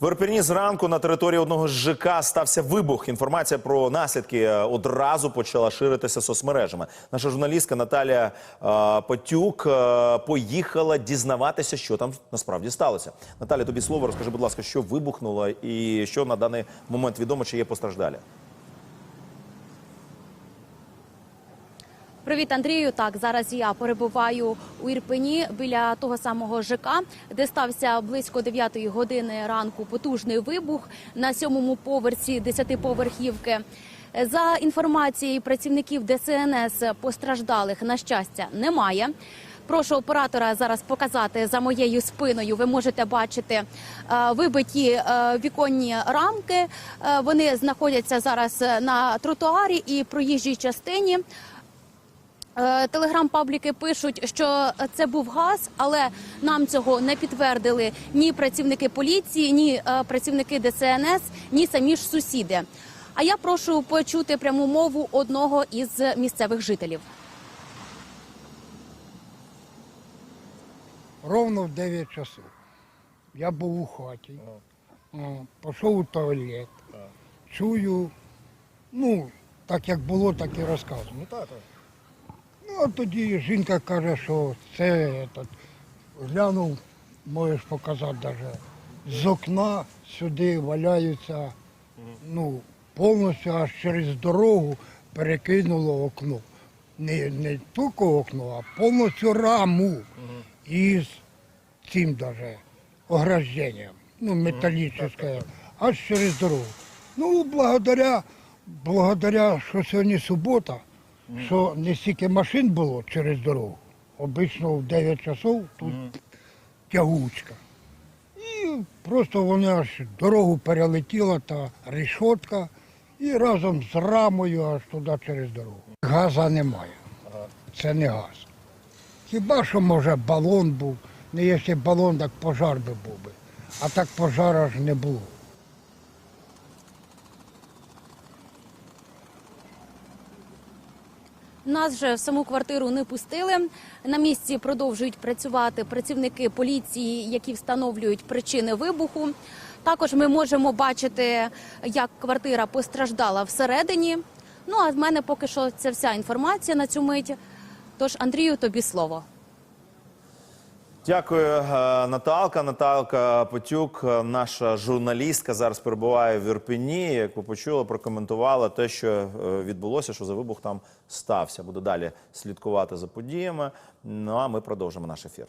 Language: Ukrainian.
В Ірпені зранку на території одного з ЖК стався вибух. Інформація про наслідки е, одразу почала ширитися соцмережами. Наша журналістка Наталія е, Потюк е, поїхала дізнаватися, що там насправді сталося. Наталя, тобі слово розкажи, будь ласка, що вибухнуло і що на даний момент відомо, чи є постраждалі. Привіт, Андрію. Так, зараз я перебуваю у Ірпені біля того самого ЖК, де стався близько 9 години ранку потужний вибух на сьомому поверсі десятиповерхівки. За інформацією працівників ДСНС, постраждалих на щастя немає. Прошу оператора зараз показати за моєю спиною. Ви можете бачити е, вибиті е, віконні рамки. Е, Вони знаходяться зараз на тротуарі і проїжджій частині. Е, Телеграм-пабліки пишуть, що це був газ, але нам цього не підтвердили ні працівники поліції, ні е, працівники ДСНС, ні самі ж сусіди. А я прошу почути пряму мову одного із місцевих жителів. Ровно в 9 часов. Я був у хаті, пішов у туалет, чую, ну, так як було, так і розказую. А тоді жінка каже, що це этот, глянув, можеш показати навіть, з окна сюди валяються, ну, повністю аж через дорогу перекинуло окно. Не, не тільки окно, а повністю раму із цим даже огражденням, ну, металлическое, аж через дорогу. Ну, благодаря, благодаря, що сьогодні субота, що не стільки машин було через дорогу. Обично в 9 часов тут тягучка. І просто вони аж дорогу перелетіла та решетка і разом з рамою аж туди через дорогу. Газа немає. Це не газ. Хіба що може балон був, не якщо балон, так пожар би був би. А так пожара ж не було. Нас же в саму квартиру не пустили. На місці продовжують працювати працівники поліції, які встановлюють причини вибуху. Також ми можемо бачити, як квартира постраждала всередині. Ну а в мене поки що це вся інформація на цю мить. Тож, Андрію, тобі слово. Дякую, е, Наталка. Наталка Потюк, е, наша журналістка, зараз перебуває в Ірпені. Як ви почули, прокоментувала те, що е, відбулося, що за вибух там стався. Буде далі слідкувати за подіями. Ну а ми продовжимо наш ефір.